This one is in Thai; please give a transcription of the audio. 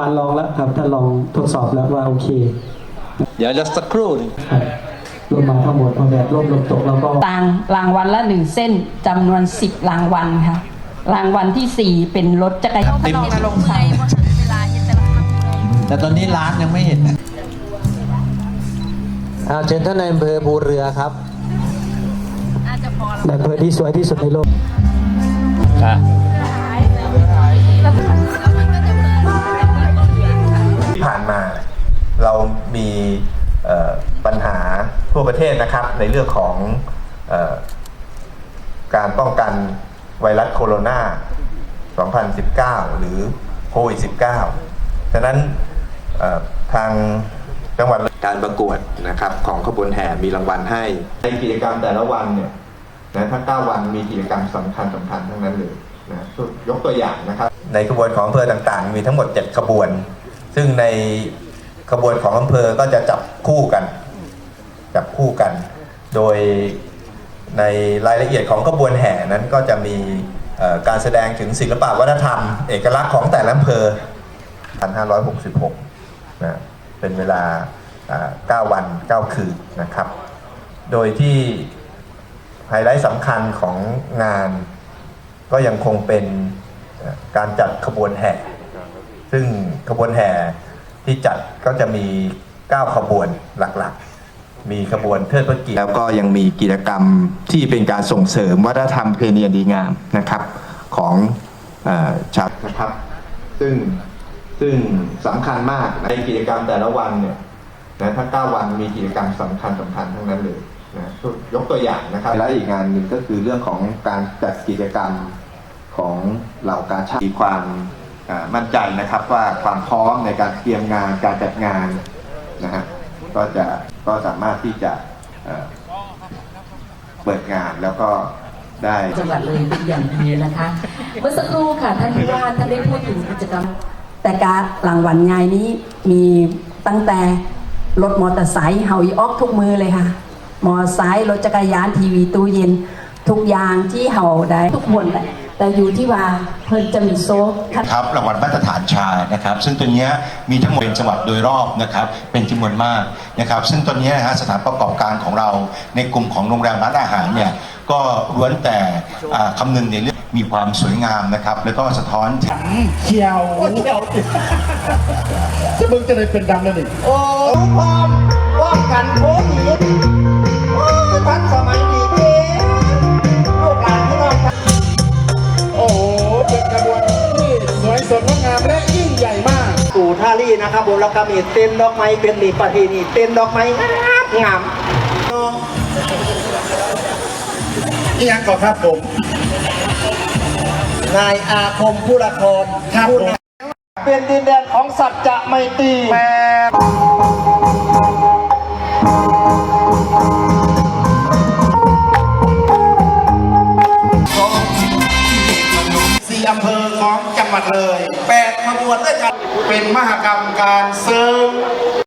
วานลองแล้วครับท่านลองทดสอบแล้วว่าโอเค เดี๋ยวจะสักครู่หนึ่งครับรวมมาทั้งหมดเอาแบบร่วมลมตกแล้วก็รางรางวัลละหนึ่งเส้นจำนวนสิบรางวัลค่ะ รางวัลที่สี่เป็นรถจักรยานเต็มนรงค์ศักดิ์แต่ตอนนี้ร้านยังไม่เห็นนะเอาเชิญท่านในอำเภอภูเรือครับในอำเภอที่สวยที่สุดในโลกที่ ผ่านมา เรามีเอ่อปัญหาทั่วประเทศนะครับ ในเรื่องของเออการป้องกันไวรัสโคโรนา 2019 หรือโควิด -19 ฉะนั้นเอ่อทางจังหวัดการประกวดนะครับของขบวนแห่มีรางวัลให้ในกิจกรรมแต่ละวันเนี่ยนะทั้ง9วันมีกิจกรรมสำคัญสำคัญทั้งนั้นเลยนะยกตัวอย่างนะครับ ในขบวนของอำเภอต่างๆ มีทั้งหมด 7 ขบวน ซึ่งในขบวนของอำเภอก็จะจับคู่กัน จับคู่กัน โดยในรายละเอียดของขบวนแห่นั้นก็จะมีการแสดงถึงศิลปะวัฒนธรรม เอกลักษณ์ของแต่ละอำเภอ 1566 นะ เป็นเวลา 9 วัน 9 คืนนะครับ โดยที่ไฮไลท์สำคัญของงานก็ยังคงเป็นการจัดขบวนแห่ ซึ่งขบวนแห่ที่จัดก็จะมี 9 ขบวนหลักๆ มีขบวนเทิดพระเกียรติแล้วก็ยังมีกิจกรรมที่เป็นการส่งเสริมวัฒนธรรมเพณีอันดีงามนะครับของเออชาวนะครับ ซึ่งซึ่งสำคัญมากในกิจกรรมแต่ละวันเนี่ยนะทั้ง9วันมีกิจกรรมสำคัญสำคัญทั้งนั้นเลยนะยกตัวอย่างนะครับ และอีกงานหนึ่งก็คือเรื่องของการจัดกิจกรรมของเหล่ากาชาติมีความอ่า มั่นใจนะครับว่าความพร้อมในการเตรียมงานการจัดงานนะฮะก็จะก็สามารถที่จะเปิดงานแล้วก็ได้จังหวัดเลยเป็นอย่างดีนะคะเมื่อสักครู่ค่ะท่านผู้ว่าท่านได้พูดถึงกิจกรรมแต่การรางวัลงานนี้มีตั้งแต่รถมอเตอร์ไซค์เฮาอีออกทุกมือเลยค่ะ มอเตอร์ไซค์รถจักรยานทีวีตู้เย็น ทุกอย่างที่เฮาได้ทุกหมดแหละ แต่อยู่ที่ว่าเพิ่นจะมีโซ่คัดครับรางวัลมาตรฐานชานะครับ ซึ่งตัวเนี้ยมีทั้งหมดเป็นจังหวัดโดยรอบนะครับเป็นจำนวนมากนะครับ ซึ่งตัวเนี้ยนะฮะสถานประกอบการของเราในกลุ่มของโรงแรมร้านอาหารเนี่ยก็ล้วนแต่อ่าคำนึงในเรื่องมีความสวยงามนะครับ แล้วก็สะท้อนถึงเขียวเขียวจะมึงจะได้เป็นดำแล้วนี่โอ้ความป้องกันโควิ นะครับผมแล้วก็มีเต้นดอกไม้เป็นนี่ประเพณีเต้นดอกไม้งามงามนี่ยังก่อนครับผมนายอาคมผู้ละครครับผู้ผมนำเป็นดินแดนของสัจจะไมตรีแม่ อำเภอของจังหวัดเลยแปดขบวนด้วยกัน เป็นมหกรรมการเสริม